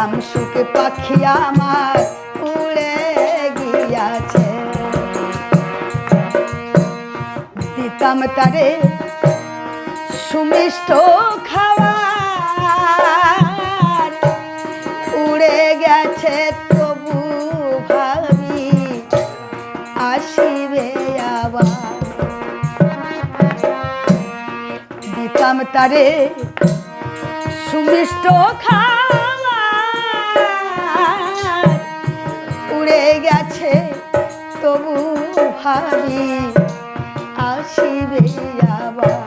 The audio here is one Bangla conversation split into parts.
শামসুক পাখি আমার উড়ে গিয়াছে। দিতাম তারে সুমিষ্ট খাবার। উড়ে গেছে তবু ভাবি আসিবে আবার। দিতাম তারে সুমিষ্ট খাবার। গেছে তবু ভাবি আসিবে আবার।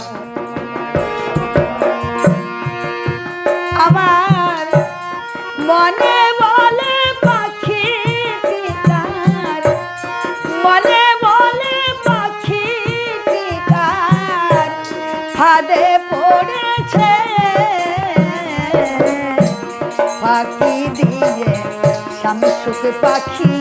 আমার মনে বলে পাখি পিতার, মনে বলে পাখি পিতার, ফাঁদে পড়েছে পাখি দিয়ে শামসুক পাখি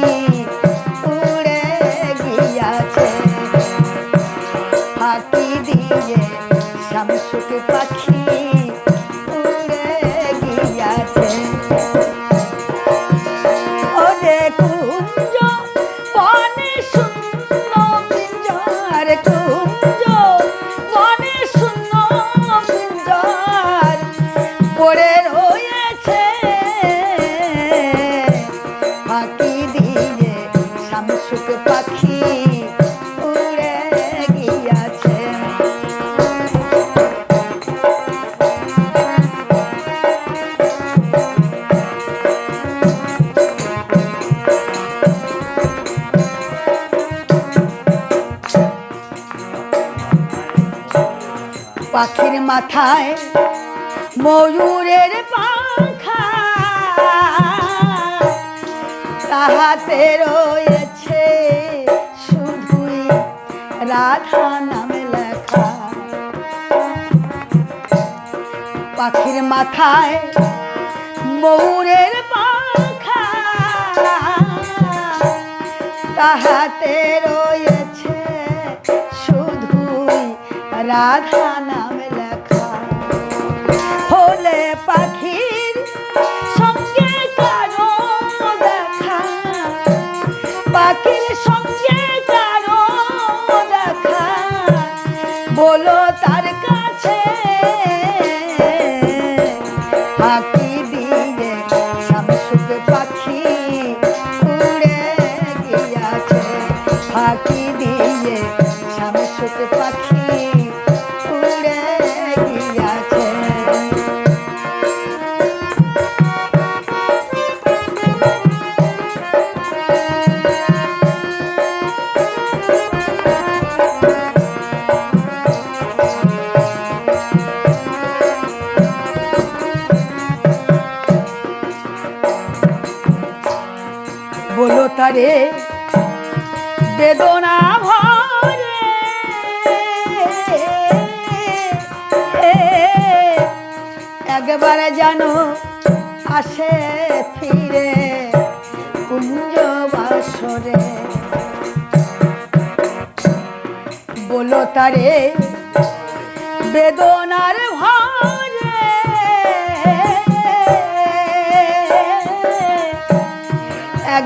পাখির মাথায় ময়ূরের পাখা। তাহাতে রয়েছে শুধুই রাধা নামে লেখা। পাখির মাথায় ময়ূরের পাখা। তাহাতে রয়েছে রাধা নাম লেখা। হলে পাখির সঙ্গে কারও দেখা। পাখির সঙ্গে কারও দেখা। বলো তার কাছে ফাঁকি দিয়ে শামসুক পাখি উড়ে গিয়াছে। ফাঁকি দিয়ে শামসুক পাখি তারে বেদনা ভরে। একবার যেন আসে ফিরে কুঞ্জ বাসরে। বলো তারে বেদনার ভরে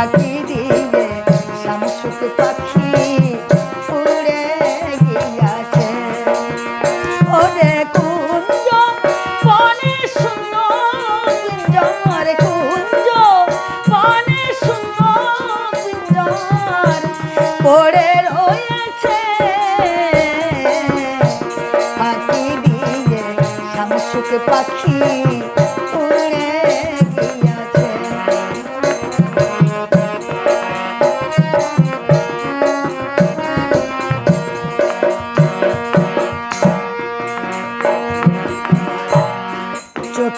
পাখি দিয়ে শামসুক পাখি উড়ে গিয়াছে। ওরে কুঞ্জ বনে শুনো কুঞ্জর কুঞ্জ বনে শুনো